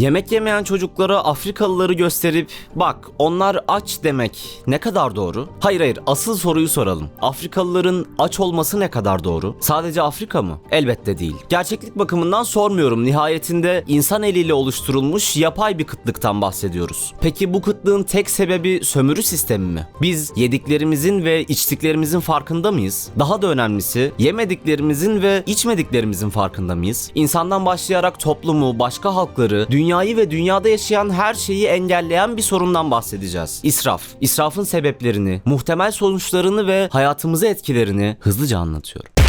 Yemek yemeyen çocuklara Afrikalıları gösterip bak onlar aç demek ne kadar doğru? Hayır hayır asıl soruyu soralım. Afrikalıların aç olması ne kadar doğru? Sadece Afrika mı? Elbette değil. Gerçeklik bakımından sormuyorum. Nihayetinde insan eliyle oluşturulmuş yapay bir kıtlıktan bahsediyoruz. Peki bu kıtlığın tek sebebi sömürü sistemi mi? Biz yediklerimizin ve içtiklerimizin farkında mıyız? Daha da önemlisi yemediklerimizin ve içmediklerimizin farkında mıyız? İnsandan başlayarak toplumu, başka halkları, dünyayı ve dünyada yaşayan her şeyi engelleyen bir sorundan bahsedeceğiz. İsraf. İsrafın sebeplerini, muhtemel sonuçlarını ve hayatımıza etkilerini hızlıca anlatıyorum.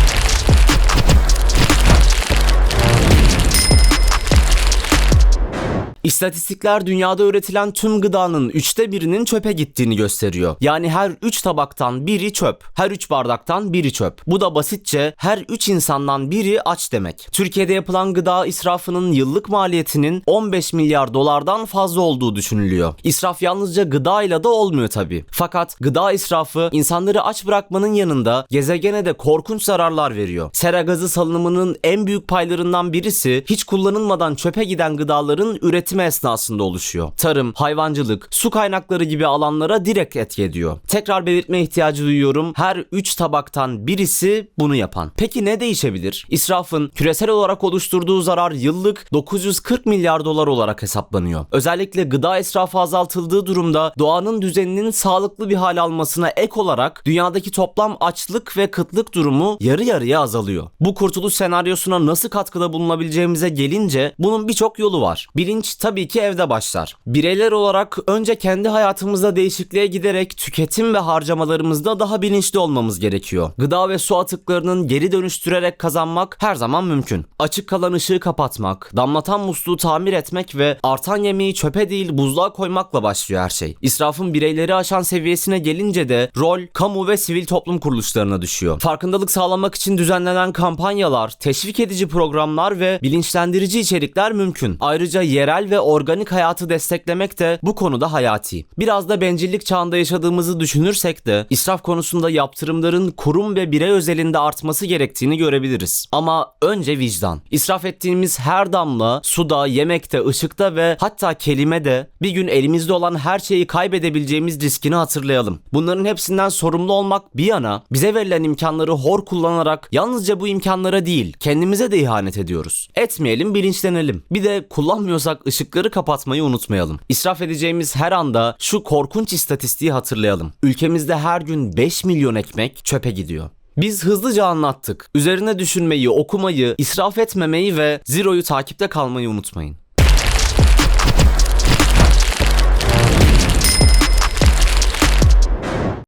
İstatistikler dünyada üretilen tüm gıdanın üçte birinin çöpe gittiğini gösteriyor. Yani her üç tabaktan biri çöp, her üç bardaktan biri çöp. Bu da basitçe her üç insandan biri aç demek. Türkiye'de yapılan gıda israfının yıllık maliyetinin 15 milyar dolardan fazla olduğu düşünülüyor. İsraf yalnızca gıdayla da olmuyor tabi. Fakat gıda israfı insanları aç bırakmanın yanında gezegene de korkunç zararlar veriyor. Sera gazı salınımının en büyük paylarından birisi hiç kullanılmadan çöpe giden gıdaların üretimi esnasında oluşuyor. Tarım, hayvancılık, su kaynakları gibi alanlara direkt etki ediyor. Tekrar belirtme ihtiyacı duyuyorum. Her 3 tabaktan birisi bunu yapan. Peki ne değişebilir? İsrafın küresel olarak oluşturduğu zarar yıllık 940 milyar dolar olarak hesaplanıyor. Özellikle gıda israfı azaltıldığı durumda doğanın düzeninin sağlıklı bir hal almasına ek olarak dünyadaki toplam açlık ve kıtlık durumu yarı yarıya azalıyor. Bu kurtuluş senaryosuna nasıl katkıda bulunabileceğimize gelince bunun birçok yolu var. Bilinç tabii ki evde başlar. Bireyler olarak önce kendi hayatımızda değişikliğe giderek tüketim ve harcamalarımızda daha bilinçli olmamız gerekiyor. Gıda ve su atıklarının geri dönüştürerek kazanmak her zaman mümkün. Açık kalan ışığı kapatmak, damlatan musluğu tamir etmek ve artan yemeği çöpe değil buzluğa koymakla başlıyor her şey. İsrafın bireyleri aşan seviyesine gelince de rol kamu ve sivil toplum kuruluşlarına düşüyor. Farkındalık sağlamak için düzenlenen kampanyalar, teşvik edici programlar ve bilinçlendirici içerikler mümkün. Ayrıca yerel ve organik hayatı desteklemek de bu konuda hayati. Biraz da bencillik çağında yaşadığımızı düşünürsek de israf konusunda yaptırımların kurum ve birey özelinde artması gerektiğini görebiliriz. Ama önce vicdan. İsraf ettiğimiz her damla suda, yemekte, ışıkta ve hatta kelimede bir gün elimizde olan her şeyi kaybedebileceğimiz riskini hatırlayalım. Bunların hepsinden sorumlu olmak bir yana bize verilen imkanları hor kullanarak yalnızca bu imkanlara değil kendimize de ihanet ediyoruz. Etmeyelim bilinçlenelim. Bir de kullanmıyorsak ışıkları kapatmayı unutmayalım. İsraf edeceğimiz her anda şu korkunç istatistiği hatırlayalım. Ülkemizde her gün 5 milyon ekmek çöpe gidiyor. Biz hızlıca anlattık. Üzerine düşünmeyi, okumayı, israf etmemeyi ve Zero'yu takipte kalmayı unutmayın.